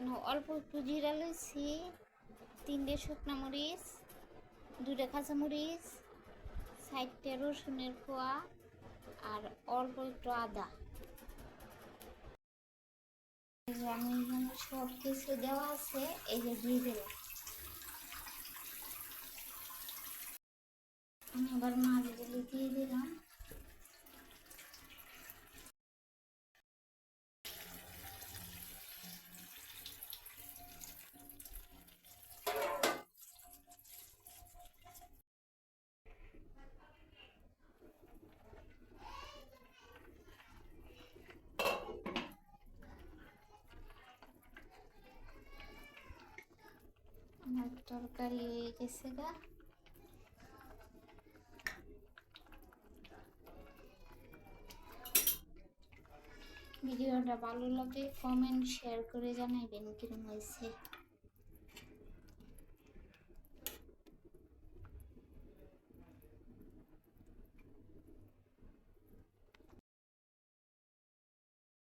অল্প একটু জিরা লইছি, তিনটে শুকনো মরিচ দুটা কাঁচামরিচ সাইডটা রসুনের কোয়া আর অল্প একটু আদা। আমি সব কিছু দেওয়া আছে, এই যে দিয়ে দিলাম আমি আবার মাছগুলো দিয়ে দিলাম। আমার তরকারি হয়ে গেছে গা। ভিডিওটা ভালো লাগে কমেন্ট শেয়ার করে জানাইবেন কিরম হয়েছে।